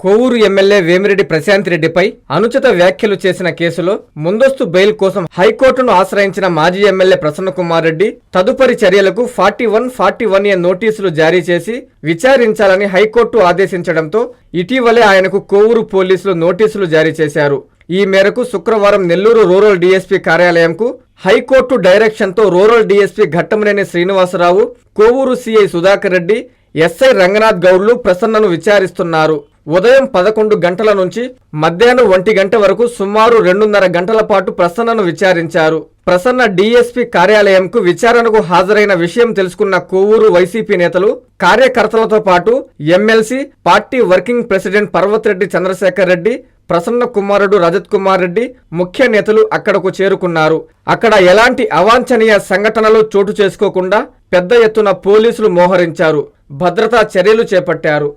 Kovur MLA Vemireddy Prashanth రెడ్డిపై అనుచిత వ్యాఖ్యలు చేసిన కేసులో ముందస్తు బెయిల్ కోసం హైకోర్టును ఆశ్రయించిన మాజీ ఎమ్మెల్యే ప్రసన్న కుమార్ రెడ్డి తదుపరి చర్యలకు forty one forty one A నోటీసులు జారీ చేసి విచారించాలని హైకోర్టు ఆదేశించడంతో ఇటీవలే ఆయనకు కోవూరు పోలీసులు నోటీసులు జారీ చేశారు. ఈ మేరకు శుక్రవారం నెల్లూరు రూరల్ డీఎస్పీ కార్యాలయంకు high court డైరెక్షన్తో rural DSP Ghattamaneni Srinivasarao Kovur CI Sudhakar Reddy SI Ranganath గౌడ్లు ప్రసన్నను విచారిస్తున్నారు. ఉదయం పదకొండు గంటల నుంచి మధ్యాహ్నం ఒంటి గంట వరకు సుమారు రెండున్నర గంటల పాటు ప్రసన్నను విచారించారు. ప్రసన్న డీఎస్పీ కార్యాలయంకు విచారణకు హాజరైన విషయం తెలుసుకున్న కోవూరు వైసీపీ నేతలు కార్యకర్తలతో పాటు MLC party working president Parvathireddy Chandrasekhar Reddy Prasanna కుమారుడు రజత్ కుమార్ రెడ్డి ముఖ్య నేతలు అక్కడకు చేరుకున్నారు. అక్కడ ఎలాంటి అవాంఛనీయ సంఘటనలు చోటు చేసుకోకుండా పెద్ద ఎత్తున పోలీసులు మోహరించారు. భద్రతా చర్యలు చేపట్టారు.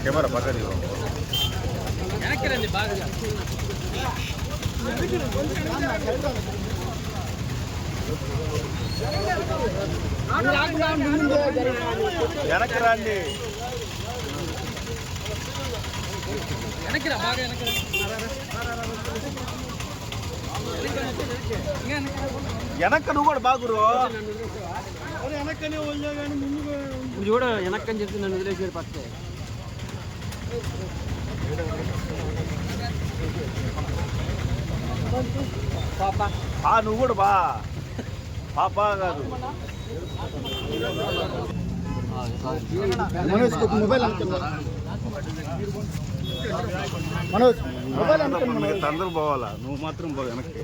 కెమెరా పక్కన వెనక్కి రండి వెనక్క నువ్వు కూడా బాగురు నువ్వు చూడ వెనక్కని చెప్పి నన్ను వదిలేసాడు పక్కనే ఆ నువ్వు కూడా బా. పాప కాదు. మనోజ్ మొబైల్ మనోజ్ మొబైల్ మిగతా అందరూ పోవాలా? నువ్వు మాత్రం పో వెనక్కి.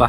బా